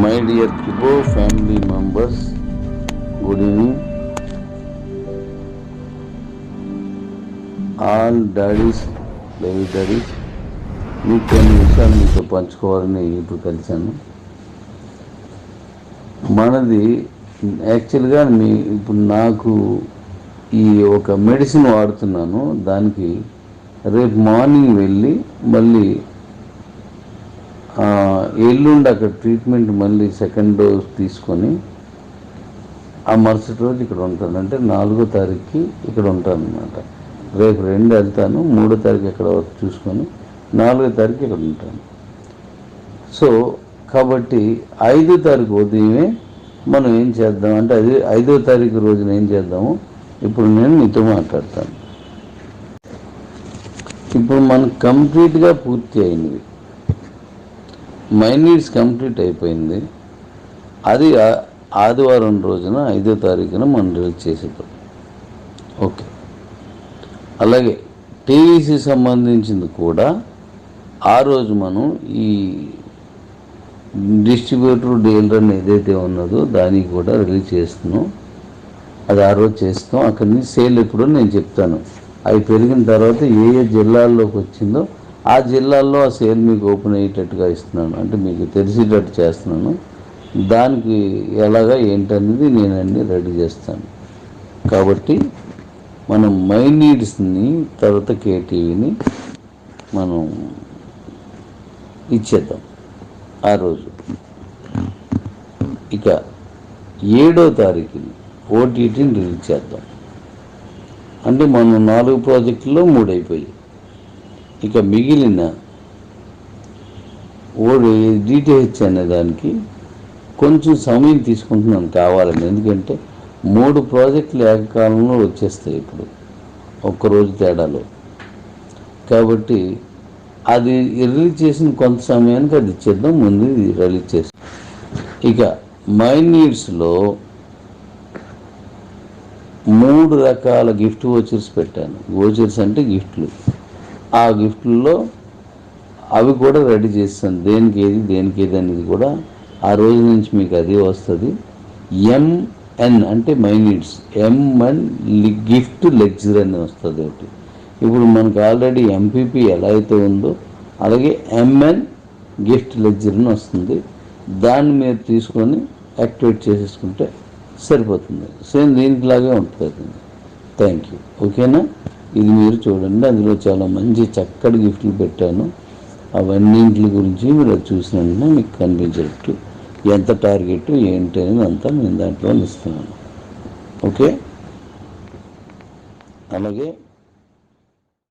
My dear Kibo family members good evening all daddies live daddies మీకు కొన్ని విషయాలు మీతో పంచుకోవాలని ఇప్పుడు కలిశాను. మనది యాక్చువల్గా మీ ఇప్పుడు నాకు ఈ ఒక మెడిసిన్ వాడుతున్నాను. దానికి రేపు మార్నింగ్ వెళ్ళి మళ్ళీ ఎల్లుండి అక్కడ ట్రీట్మెంట్ మళ్ళీ సెకండ్ డోస్ తీసుకొని ఆ మరుసటి రోజు ఇక్కడ ఉంటాను. అంటే నాలుగో తారీఖుకి ఇక్కడ ఉంటాను అనమాట రేపు రెండు వెళ్తాను మూడో తారీఖు ఇక్కడ చూసుకొని నాలుగో తారీఖు ఇక్కడ ఉంటాను. సో కాబట్టి ఐదో తారీఖు ఉదయమే మనం ఏం చేద్దాం? అంటే అది ఐదో తారీఖు రోజున ఏం చేద్దాము? ఇప్పుడు నేను మీతో మాట్లాడతాను. ఇప్పుడు మనకు కంప్లీట్గా పూర్తి అయినవి. మై నీడ్స్ కంప్లీట్ అయిపోయింది. అది ఆదివారం రోజున ఐదో తారీఖున మనం రిలీజ్ చేసేటప్పుడు ఓకే. అలాగే టీవీసీ సంబంధించింది కూడా ఆ రోజు మనం ఈ డిస్ట్రిబ్యూటర్ డీలర్ అని ఏదైతే ఉన్నదో దానికి కూడా రిలీజ్ చేస్తున్నాం. అది ఆ రోజు చేస్తాం అక్కడి నుంచి సేల్ ఎప్పుడో నేను చెప్తాను. అవి పెరిగిన తర్వాత ఏ ఏ జిల్లాల్లోకి వచ్చిందో ఆ జిల్లాల్లో ఆ సేల్ మీకు ఓపెన్ అయ్యేటట్టుగా ఇస్తున్నాను. అంటే మీకు తెలిసేటట్టు చేస్తున్నాను. దానికి ఎలాగా ఏంటనేది నేను అన్ని రెడీ చేస్తాను. కాబట్టి మనం మై నీడ్స్ని తర్వాత కేటీవీని మనం ఇచ్చేద్దాం ఆ రోజు. ఇక ఏడో తారీఖుని ఓటీటీని రిలీజ్ చేద్దాం. అంటే మనం నాలుగు ప్రాజెక్టుల్లో మూడు అయిపోయాయి ఇక మిగిలిన ఓడి డిటిహెచ్ అనే దానికి కొంచెం సమయం తీసుకుంటున్నాను కావాలని. ఎందుకంటే మూడు ప్రాజెక్టులు ఏకకాలంలో వచ్చేస్తాయి ఇప్పుడు ఒక్కరోజు తేడాలో. కాబట్టి అది రిలీజ్ చేసిన కొంత సమయానికి అది ఇచ్చేద్దాం ముందు ఇది రిలీజ్ చేసి ఇక మై నీడ్స్లో మూడు రకాల గిఫ్ట్ వోచర్స్ పెట్టాను. వోచర్స్ అంటే గిఫ్ట్లు. ఆ గిఫ్ట్లలో అవి కూడా రెడీ చేస్తాను. దేనికి ఏది దేనికి ఏది అనేది కూడా ఆ రోజు నుంచి మీకు అది వస్తుంది. ఎంఎన్ అంటే my needs M N gift luxury అని వస్తుంది ఒకటి. ఇప్పుడు మనకు ఆల్రెడీ ఎంపీపీ ఎలా అయితే ఉందో అలాగే ఎంఎన్ గిఫ్ట్ లెగ్జర్ అని వస్తుంది. దాన్ని మీరు తీసుకొని యాక్టివేట్ చేసేసుకుంటే సరిపోతుంది. సేమ్ దీనికి లాగే ఉంటుంది. థ్యాంక్ యూ ఓకేనా ఇది మీరు చూడండి. అందులో చాలా మంచి చక్కటి గిఫ్ట్లు పెట్టాను. అవన్నింటి గురించి మీరు అది మీకు కనిపించేటట్టు. ఎంత టార్గెట్ ఏంటి అనేది అంతా నేను దాంట్లో ఇస్తున్నాను ఓకే? అలాగే